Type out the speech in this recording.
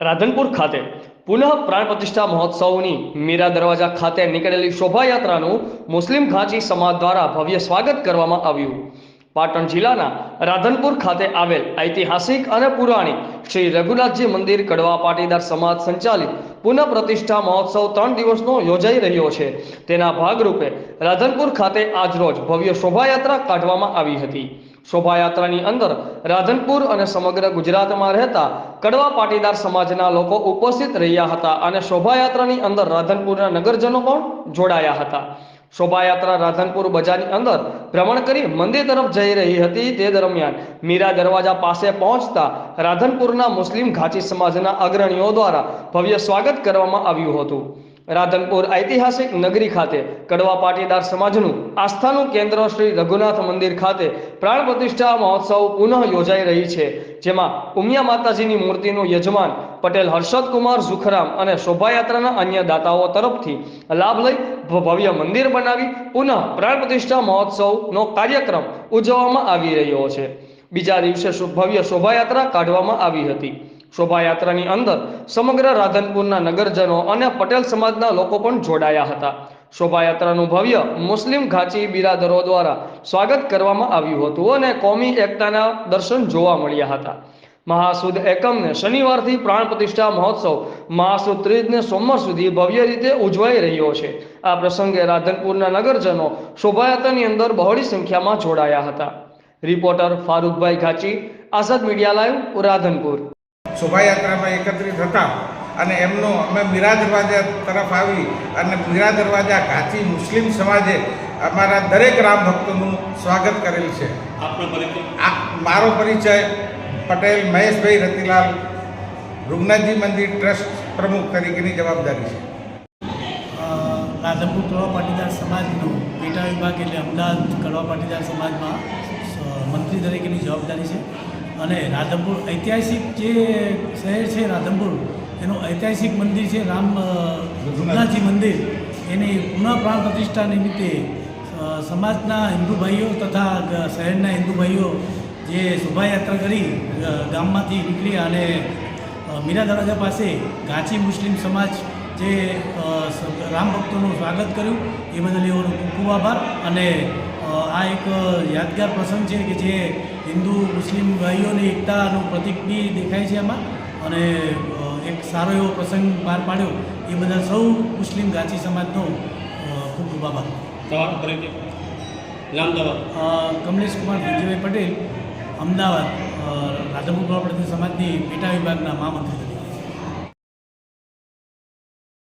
રાધનપુર ખાતે પુનઃ પ્રાણ પ્રતિષ્ઠા મહોત્સવની મીરા દરવાજા ખાતે નીકળેલી શોભાયાત્રાનું મુસ્લિમ ઘાંચી સમાજ દ્વારા ભવ્ય સ્વાગત કરવામાં આવ્યું. પાટણ જિલ્લાના રાધનપુર ખાતે આવેલ ઐતિહાસિક અને પુરાણિક શ્રી રઘુનાથજી મંદિર કડવા પાટીદાર સમાજ સંચાલિત પુનઃ પ્રતિષ્ઠા મહોત્સવ ત્રણ દિવસનો યોજાઈ રહ્યો છે. તેના ભાગરૂપે રાધનપુર ખાતે આજરોજ ભવ્ય શોભાયાત્રા કાઢવામાં આવી હતી. શોભાયાત્રાની અંદર રાધનપુર અને સમગ્ર ગુજરાતમાં રહેતા કડવા પાટીદાર સમાજના લોકો ઉપસ્થિત રહ્યા હતા અને શોભાયાત્રાની અંદર રાધનપુરના નગરજનો પણ જોડાયા હતા. શોભાયાત્રા રાધનપુર બજારની અંદર ભ્રમણ કરી મંદિર તરફ જઈ રહી હતી તે દરમિયાન મીરા દરવાજા પાસે પહોંચતા રાધનપુરના મુસ્લિમ ઘાચી સમાજના અગ્રણીઓ દ્વારા ભવ્ય સ્વાગત કરવામાં આવ્યું હતું. રાધનપુર ઐતિહાસિક નગરી ખાતે કડવા પાટીદાર સમાજનું આસ્થાનું કેન્દ્ર શ્રી રઘુનાથ મંદિર ખાતે પ્રાણ પ્રતિષ્ઠા મહોત્સવ પુનઃ યોજાઈ રહી છે, જેમાં ઉમિયા માતાજીની મૂર્તિનું યજમાન પટેલ હર્ષદકુમાર જુખરામ અને શોભાયાત્રાના અન્ય દાતાઓ તરફથી લાભ લઈ ભવ્ય મંદિર બનાવી પુનઃ પ્રાણ પ્રતિષ્ઠા મહોત્સવનો કાર્યક્રમ ઉજવવામાં આવી રહ્યો છે. બીજા દિવસે ભવ્ય શોભાયાત્રા કાઢવામાં આવી હતી. શોભાયાત્રાની અંદર સમગ્ર રાધનપુરના નગરજનો અને પટેલ સમાજના લોકો પણ જોડાયા હતા. શોભાયાત્રાનું ભવ્ય મુસ્લિમ ઘાંચી બિરાદરો દ્વારા સ્વાગત કરવામાં આવ્યું હતું અને કોમી એકતાના દર્શન જોવા મળ્યા હતા. મહાસુદ એકમને શનિવારથી પ્રાણ પ્રતિષ્ઠા મહોત્સવ મહાસુદ ત્રીજને સોમવાર સુધી ભવ્ય રીતે ઉજવાઈ રહ્યો છે. આ પ્રસંગે રાધનપુરના નગરજનો શોભાયાત્રાની અંદર બહોળી સંખ્યામાં જોડાયા હતા. Reporter Farukbhai Ghachi, Azad media live, Radhanpur. શોભાયાત્રામાં એકત્રિત હતા અને એમનો અમે મીરા દરવાજા તરફ આવી અને મીરા દરવાજા કાચી મુસ્લિમ સમાજે અમારા દરેક રામ ભક્તોનું સ્વાગત કરેલ છે. આ મારો પરિચય પટેલ મહેશભાઈ રતિલાલ રૂગનાથજી મંદિર ટ્રસ્ટ પ્રમુખ તરીકેની જવાબદારી છે. રાધનપુર કડવા પાટીદાર સમાજનો પેટા વિભાગ એટલે અમદાવાદ કડવા પાટીદાર સમાજમાં મંત્રી તરીકેની જવાબદારી છે. અને રાધનપુર ઐતિહાસિક જે શહેર છે રાધનપુર એનું ઐતિહાસિક મંદિર છે રામ રઘુનાથજી મંદિર. એની પુનઃ પ્રાણ પ્રતિષ્ઠા નિમિત્તે સમાજના હિન્દુ ભાઈઓ તથા શહેરના હિન્દુ ભાઈઓ જે શોભાયાત્રા કરી ગામમાંથી નીકળી અને મીરા દરવાજા પાસે ગાંચી મુસ્લિમ સમાજ જે રામ ભક્તોનું સ્વાગત કર્યું, એ બદલ એઓનો ખૂબ ખૂબ આભાર અને આ એક યાદગાર પ્રસંગ છે કે જે હિન્દુ મુસ્લિમ ભાઈઓની એકતાનું પ્રતિક બી દેખાય છે એમાં અને એક સારો એવો પ્રસંગ પાર પાડ્યો. એ બધા સૌ મુસ્લિમ ઘાંચી સમાજનો ખૂબ ખૂબ આભાર. કમલેશ કુમાર વિજયભાઈ પટેલ અમદાવાદ અ, રાધનપુર સમાજની પેટા વિભાગના મહામંત્રી તરીકે.